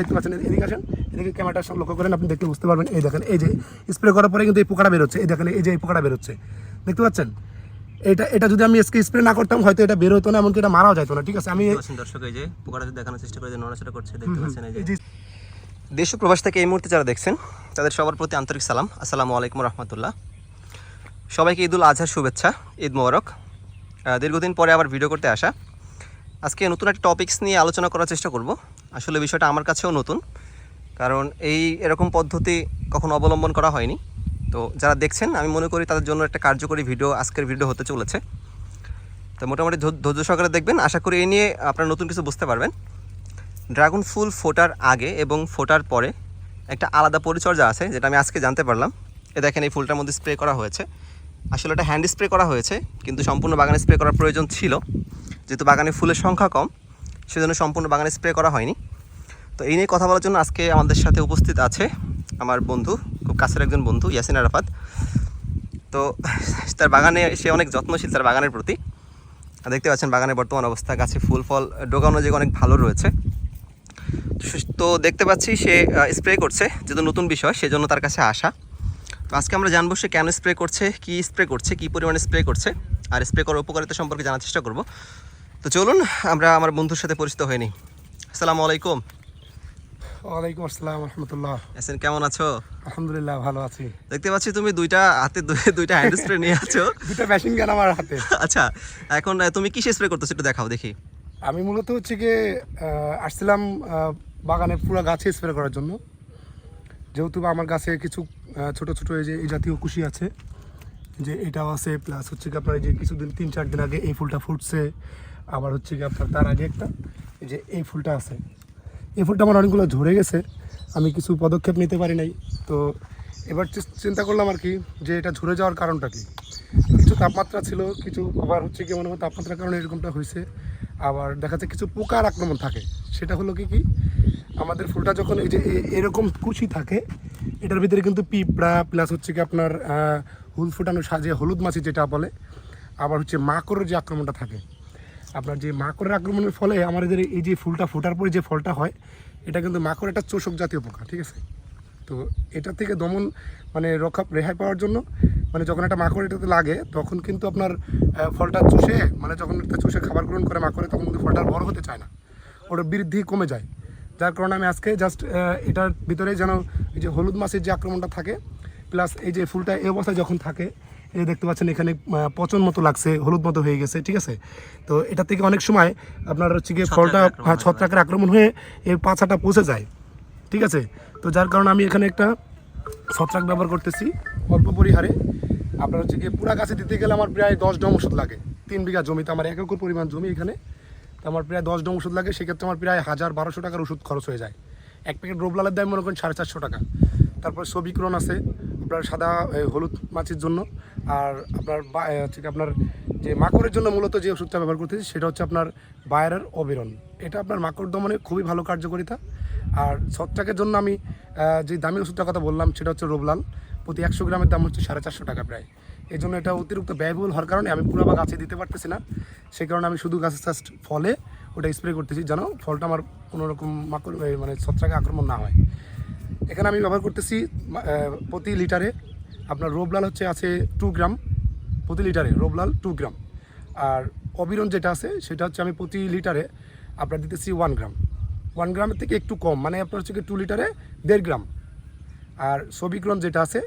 দেখতে পাচ্ছেন এদিকে আসেন এদিকে ক্যামেরাটার সঙ্গে লক্ষ্য করেন আপনি দেখতে বুঝতে পারবেন। এই দেখেন এই যে স্প্রে করার পরে কিন্তু এই পোকাটা বেরোচ্ছে। এই দেখেন এই যে এই পোকাটা বেরোচ্ছে। দেখতে পাচ্ছেন? এটা এটা যদি আমি আজকে স্প্রে না করতাম হয়তো এটা বের হতো না এমনকি এটা মারাও যেত না ঠিক আছে? আমি দর্শক এই যে পোকাটা যদি দেখানোর চেষ্টা করে যে নড়াচড়া করছে দেখতে পাচ্ছেন এই যে। দেশ প্রবাস থেকে এই মুহূর্তে যারা দেখছেন তাদের সবার প্রতি আন্তরিক সালাম। আসসালামু আলাইকুম রহমতুল্লাহ। সবাইকে ঈদুল আজহার শুভেচ্ছা ঈদ মোবারক। দীর্ঘদিন পরে আবার ভিডিও করতে আসা। আজকে নতুন একটা টপিকস নিয়ে আলোচনা করার চেষ্টা করব। আসলে বিষয়টা আমার কাছেও নতুন। কারণ এই এরকম পদ্ধতি কখনো অবলম্বন করা হয়নি। তো যারা দেখছেন, আমি মনে করি তাদের জন্য একটা কার্যকরী ভিডিও, আজকের ভিডিও হতে চলেছে। তো মোটামুটি ধৈর্য সহকারে দেখবেন। আশা করি এই নিয়ে আপনারা নতুন কিছু বুঝতে পারবেন। ড্রাগন ফুল ফোটার আগে এবং ফোটার পরে একটা আলাদা পরিচর্যা আছে, যেটা আমি আজকে জানতে পারলাম। এ দেখেন, এই ফুলটার মধ্যে স্প্রে করা হয়েছে। আসলে এটা হ্যান্ড স্প্রে করা হয়েছে, কিন্তু সম্পূর্ণ বাগানে স্প্রে করার প্রয়োজন ছিল। যেহেতু বাগানে ফুলের সংখ্যা কম সেজন্য সম্পূর্ণ বাগানে স্প্রে করা হয়নি। তো এই নিয়ে কথা বলার জন্য আজকে আমাদের সাথে উপস্থিত আছে আমার বন্ধু, খুব কাছের একজন বন্ধু, ইয়াসিন আরাফাত। তো তার বাগানে সে অনেক যত্নশীল, তার বাগানের প্রতি। দেখতে পাচ্ছেন বাগানের বর্তমান অবস্থা, গাছে ফুল, ফল, ডোগানো যে অনেক ভালো রয়েছে। তো দেখতে পাচ্ছি সে স্প্রে করছে, যেহেতু নতুন বিষয়, সেজন্য তার কাছে আসা। তো আজকে আমরা জানব সে কেন স্প্রে করছে, কি স্প্রে করছে, কি পরিমাণে স্প্রে করছে, আর স্প্রে করার উপকারিতা সম্পর্কে জানার চেষ্টা করব। তো চলুন আমরা আমার বন্ধুর সাথে পরিচিত নিই আসসালামু আলাইকুম। ওয়ালাইকুম আসসালাম রহমতুল্লাহ। এসেন কেমন আছো? আলহামদুলিল্লাহ ভালো আছি। দেখতে পাচ্ছি তুমি দুইটা হাতে দুই- দুইটা হ্যান্ড স্প্রে নিয়ে আছো। দুটা মেশিন গান আমার হাতে। আচ্ছা এখন তুমি কিসে স্প্রে করতেছো একটু দেখাও দেখি। আমি মূলত হচ্ছে গিয়ে আসছিলাম বাগানে পুরো গাছে স্প্রে করার জন্য। যেহেতু আমার গাছে কিছু ছোট ছোট এই যে এই জাতীয় কুশি আছে যে এটাও আছে প্লাস হচ্ছে কি আপনার এই যে কিছুদিন তিন চার দিন আগে এই ফুলটা ফুটছে। আবার হচ্ছে কি আপনার তার আগে একটা যে এই ফুলটা আছে। এই ফুলটা আমার অনেকগুলো ঝরে গেছে, আমি কিছু পদক্ষেপ নিতে পারি নাই। তো এবার চিন্তা করলাম আর কি যে এটা ঝরে যাওয়ার কারণটা কি? কিছু তাপমাত্রা ছিল, কিছু আবার হচ্ছে কি মনে হয় তাপমাত্রার কারণে এরকমটা হয়েছে। আবার দেখা যাচ্ছে কিছু পোকার আক্রমণ থাকে, সেটা হলো কি কি? আমাদের ফুলটা যখন এই যে এরকম কুচি থাকে, এটার ভিতরে কিন্তু পিঁপড়া প্লাস হচ্ছে কি আপনার হুল ফুটানো সাজে হলুদ মাছি যেটা বলে, আবার হচ্ছে মাকড়ের যে আক্রমণটা থাকে আপনার যে মাকড়ের আক্রমণের ফলে আমাদের এই যে ফুলটা ফোটার পরে যে ফলটা হয়, এটা কিন্তু মাকড় একটা চোষক জাতীয় পোকা, ঠিক আছে? তো এটা থেকে দমন মানে রক্ষা, রেহাই পাওয়ার জন্য মানে যখন একটা মাকড় এটাতে লাগে, তখন কিন্তু আপনার ফলটা চুষে মানে যখন এটা চুষে খাবার গ্রহণ করে মাকড়ে, তখন কিন্তু ফলটা বড় হতে চায় না। ওটা বৃদ্ধি কমে যায়। যার কারণে আমি আজকে জাস্ট এটার ভিতরে যেন এই যে হলুদ মাছের যে আক্রমণটা থাকে প্লাস এই যে ফুলটা এই অবস্থায় যখন থাকে এই যে দেখতে পাচ্ছেন এখানে পচন মতো লাগছে হলুদ মতো হয়ে গেছে ঠিক আছে? তো এটা থেকে অনেক সময় আপনার হচ্ছে গিয়ে ফলটা ছত্রাকের আক্রমণ হ্যাঁ। ছত্রাকের আক্রমণ হয়ে এই পাছাটা পচে যায় ঠিক আছে? তো যার কারণে আমি এখানে একটা ছত্রাক ব্যবহার করতেছি অল্প পরিহারে। আপনার হচ্ছে গিয়ে পুরা গাছে দিতে গেলে আমার প্রায় দশ ডম ওষুধ লাগে তিন বিঘা জমিতে আমার এক একর পরিমাণ জমি এখানে। তো আমার প্রায় দশ ডম ওষুধ লাগে সেক্ষেত্রে আমার প্রায় হাজার বারোশো টাকার ওষুধ খরচ হয়ে যায়। এক প্যাকেট রোবলালের দাম মনে করেন সাড়ে চারশো টাকা। তারপর সবিক্রণ আছে আপনার সাদা হলুদ মাছির জন্য আর আপনার হচ্ছে আপনার যে মাকড়ের জন্য মূলত যে ওষুধটা ব্যবহার করতেছি সেটা হচ্ছে আপনার বায়ারের অবিরন। এটা আপনার মাকড় দমনে খুবই ভালো কার্যকারিতা। আর ছত্রাকের জন্য আমি যে দামি ওষুধটার কথা বললাম সেটা হচ্ছে রোবলাল। প্রতি একশো গ্রামের দাম হচ্ছে সাড়ে চারশো টাকা প্রায়। এই জন্য এটা অতিরিক্ত ব্যয়বহুল হওয়ার কারণে আমি পুরো বা গাছে দিতে পারতেছি না। সেই কারণে আমি শুধু গাছের জাস্ট ফলে ওটা স্প্রে করতেছি যেন ফলটা আমার কোনো রকম মাকড় মানে ছত্রাকে আক্রমণ না হয়। এখানে আমি ব্যবহার করতেছি প্রতি লিটারে আপনার রোবলাল হচ্ছে আছে টু গ্রাম প্রতি লিটারে রোবলাল টু গ্রাম আর অবিরন যেটা আছে, সেটা হচ্ছে আমি প্রতি লিটারে আপনার দিতেছি ওয়ান গ্রাম ওয়ান গ্রামের থেকে একটু কম মানে আপনার হচ্ছে টু লিটারে দেড় গ্রাম আর সবিক্রন যেটা আছে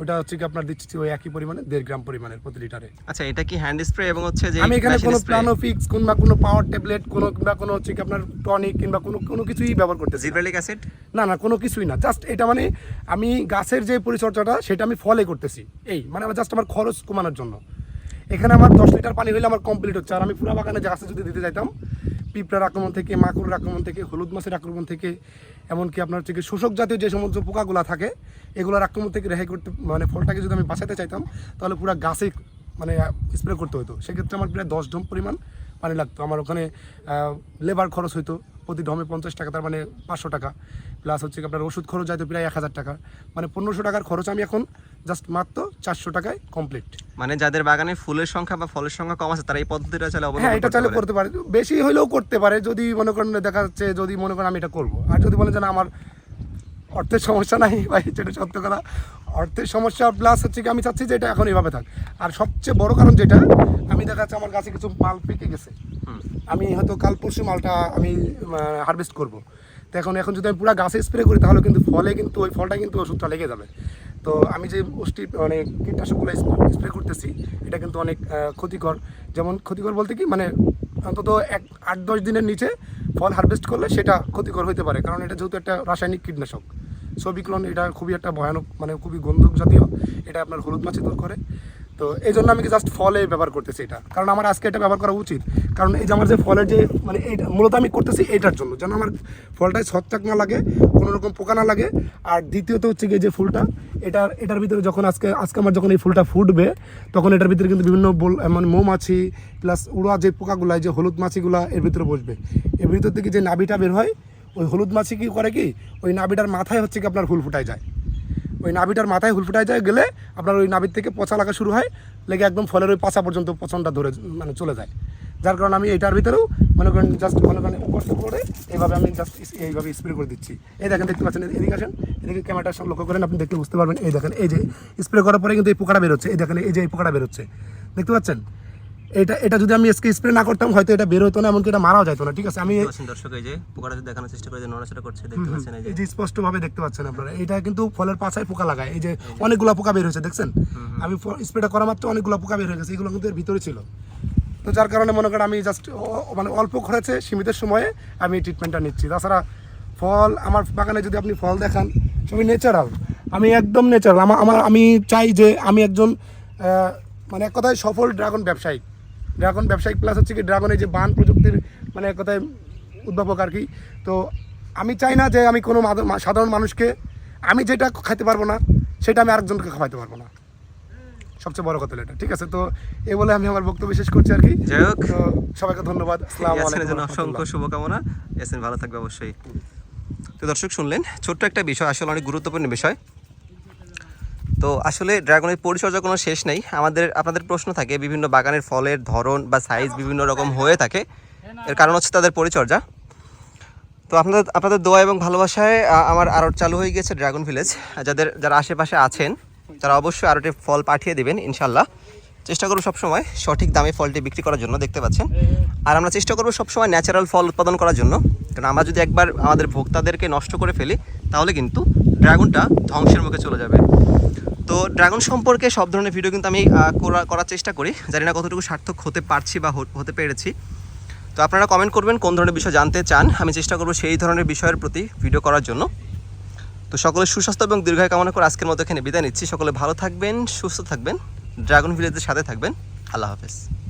ওটা হচ্ছে কি আপনার দিচ্ছি ওই একই পরিমাণে দেড় গ্রাম পরিমাণের প্রতি লিটারে। আচ্ছা এটা কি হ্যান্ড স্প্রে এবং হচ্ছে যে আমি এখানে কোনো spray? প্লানোফিক্স কিংবা কোনো পাওয়ার ট্যাবলেট কোনো কিংবা কোনো হচ্ছে কি আপনার টনিক কিংবা কোনো কোনো কিছুই ব্যবহার করতেছি না। জিব্রালিক অ্যাসিড না না কোনো কিছুই না। জাস্ট এটা মানে আমি গাছের যে পরিচর্যাটা সেটা আমি ফলে করতেছি। এই মানে আমার জাস্ট আমার খরচ কমানোর জন্য। এখানে আমার দশ লিটার পানি হলে আমার কমপ্লিট হচ্ছে। আর আমি পুরো বাগানে গাছে যদি দিতে যাইতাম পিঁপড়ার আক্রমণ থেকে, মাকড়ের আক্রমণ থেকে, হলুদ মাছের আক্রমণ থেকে, এমনকি আপনার হচ্ছে শোষক জাতীয় যে সমস্ত পোকাগুলো থাকে, এগুলোর আক্রমণ থেকে রেহাই করতে মানে ফলটাকে যদি আমি বাঁচাতে চাইতাম, তাহলে পুরো গাছে মানে স্প্রে করতে হতো সেক্ষেত্রে আমার প্রায় দশ ঢম পরিমাণ পানি লাগতো। আমার ওখানে লেবার খরচ হতো প্রতি ডমে পঞ্চাশ টাকা তার মানে পাঁচশো টাকা। প্লাস হচ্ছে কি আপনার ওষুধ খরচ যায় তো প্রায় এক হাজার টাকা। মানে পনেরোশো টাকার খরচ আমি এখন জাস্ট মাত্র চারশো টাকায় কমপ্লিট মানে যাদের বাগানে ফুলের সংখ্যা বা ফলের সংখ্যা কম আছে তারা এই পদ্ধতিটা চাইলে অবলম্বন হ্যাঁ এটা চাইলে করতে পারে। বেশি হলেও করতে পারে যদি মনে করেন দেখা যাচ্ছে যদি মনে করেন আমি এটা করব। আর যদি বলেন যে না আমার অর্থের সমস্যা নাই বা যেটা সত্য কথা। অর্থের সমস্যা প্লাস হচ্ছে কি আমি চাচ্ছি যে এটা এখন এভাবে থাক। আর সবচেয়ে বড় কারণ যেটা আমি দেখা যাচ্ছে আমার কাছে কিছু মাল পেকে গেছে। আমি হয়তো কাল পরশু মালটা আমি হারভেস্ট করব। তো এখন এখন যদি আমি পুরো গাছে স্প্রে করি তাহলে কিন্তু ফলে কিন্তু ওই ফলটা কিন্তু ওষুধটা লেগে যাবে। তো আমি যে ওষুধটি মানে কীটনাশকগুলো স্প্রে করতেছি এটা কিন্তু অনেক ক্ষতিকর। যেমন ক্ষতিকর বলতে কি মানে অন্তত এক আট দশ দিনের নিচে ফল হারভেস্ট করলে সেটা ক্ষতিকর হতে পারে। কারণ এটা যেহেতু একটা রাসায়নিক কীটনাশক। সবিক্লন, এটা খুবই একটা ভয়ানক মানে খুবই গন্ধক জাতীয় এটা আপনার হলুদ মাছি দূর করে। তো এই জন্য আমি জাস্ট ফলে ব্যবহার করতেছি এটা। কারণ আমার আজকে এটা ব্যবহার করা উচিত। কারণ এই যে আমার যে ফলের যে মানে এইটা মূলত আমি করতেছি এইটার জন্য। যেন আমার ফলটায় ছত্রাক না লাগে, কোনো রকম পোকা না লাগে। আর দ্বিতীয়ত হচ্ছে গিয়ে যে ফুলটা এটার এটার ভিতরে যখন আজকে আজকে আমার যখন এই ফুলটা ফুটবে, তখন এটার ভিতরে কিন্তু বিভিন্ন মানে মৌমাছি প্লাস উড়া যে পোকাগুলো যে হলুদ মাছিগুলা এর ভিতরে বসবে। এর ভিতর থেকে যে নাভিটা বের হয় ওই হলুদ মাছি কি করে কি? ওই নাবিটার মাথায় হচ্ছে কি আপনার ফুল ফুটায় যায়। ওই নাভিটার মাথায় হুল ফুটায় যায়, গেলে আপনার ওই নাভির থেকে পচা লাগা শুরু হয়, লেগে একদম ফলের ওই পাশা পর্যন্ত পচনটা ধরে মানে চলে যায়। যার কারণে আমি এটার ভিতরেও মনে করেন জাস্ট মনে করেন উপর করে এইভাবে আমি জাস্ট এইভাবে স্প্রে করে দিচ্ছি। এই দেখেন, দেখতে পাচ্ছেন, এদিকে আসেন, এদিকে ক্যামেরাটা সব লক্ষ্য করেন, আপনি দেখতে বুঝতে পারবেন। এই দেখেন, এই যে স্প্রে করার পরে কিন্তু এই পোকাটা বেরোচ্ছে। এই দেখেন, এই যে এই পোকাটা বেরোচ্ছে। দেখতে পাচ্ছেন? এটা এটা যদি আমি এসকে স্প্রে না করতাম হয়তো এটা বের হতো না এমনকি এটা মারাও যেত না ঠিক আছে? আমি দর্শক এই যে পোকাটা যদি দেখানোর চেষ্টা করে যে নড়াচড়া করছে দেখতে পাচ্ছেন এই যে। স্পষ্ট ভাবে দেখতে পাচ্ছেন আপনারা। এটা কিন্তু ফলের পাছায় পোকা লাগায়। এই যে অনেকগুলো পোকা বের হয়েছে দেখছেন? আমি স্প্রেটা করা মাত্র অনেকগুলো পোকা বের হয়ে গেছে এগুলো কিন্তু এর ভিতরে ছিল। তো যার কারণে মনে করেন আমি জাস্ট মানে অল্প খরচে সীমিত সময়ে আমি ট্রিটমেন্টটা নিচ্ছি। তাছাড়া ফল আমার বাগানে যদি আপনি ফল দেখান সবই ন্যাচারাল আমি একদম ন্যাচারাল আমার আমার আমি চাই যে আমি একজন মানে এক কথায় সফল ড্রাগন ব্যবসায়িক ড্রাগন ব্যবসায়িক প্লাস হচ্ছে কি ড্রাগনের যে বান প্রযুক্তির মানে এক কথায় উদ্ভাবক আর কি। তো আমি চাই না যে আমি কোনো সাধারণ মানুষকে আমি যেটা খাইতে পারব না সেটা আমি আরেকজনকে খাওয়াইতে পারব না। সবচেয়ে বড় কথা এটা ঠিক আছে? তো এই বলে আমি আমার বক্তব্য শেষ করছি আর কি। যাই হোক। সবাইকে ধন্যবাদ। আসসালামু আলাইকুম জন্য অসংখ্য শুভকামনা। ইয়াসিন ভালো থাকবে অবশ্যই। তো দর্শক শুনলেন ছোট্ট একটা বিষয় আসলে অনেক গুরুত্বপূর্ণ বিষয়। তো আসলে ড্রাগনের পরিচর্যা কোনো শেষ নেই। আমাদের, আপনাদের প্রশ্ন থাকে, বিভিন্ন বাগানের ফলের ধরন বা সাইজ বিভিন্ন রকম হয়ে থাকে। এর কারণ হচ্ছে তাদের পরিচর্যা। তো আপনাদের আপনাদের দোয়া এবং ভালোবাসায় আমার আরও চালু হয়ে গেছে ড্রাগন ভিলেজ। যাদের, যারা আশেপাশে আছেন, তারা অবশ্যই আরোটি ফল পাঠিয়ে দেবেন ইনশাল্লাহ চেষ্টা করব সবসময় সঠিক দামে ফলটি বিক্রি করার জন্য, দেখতে পাচ্ছেন। আর আমরা চেষ্টা করব সবসময় ন্যাচারাল ফল উৎপাদন করার জন্য। কারণ আমরা যদি একবার আমাদের ভোক্তাদেরকে নষ্ট করে ফেলি, তাহলে কিন্তু ড্রাগনটা ধ্বংসের মুখে চলে যাবে। তো ড্রাগন সম্পর্কে সব ধরনের ভিডিও কিন্তু আমি করা- করার চেষ্টা করি। জানি না কতটুকু সার্থক হতে পারছি বা হতে পেরেছি। তো আপনারা কমেন্ট করবেন কোন ধরনের বিষয় জানতে চান। আমি চেষ্টা করব সেই ধরনের বিষয়ের প্রতি ভিডিও করার জন্য। তো সকলের সুস্বাস্থ্য এবং দীর্ঘায় কামনা করে আজকের মতো এখানে বিদায় নিচ্ছি। সকলে ভালো থাকবেন, সুস্থ থাকবেন, ড্রাগন ভিলেজের সাথে থাকবেন। আল্লাহ হাফেজ।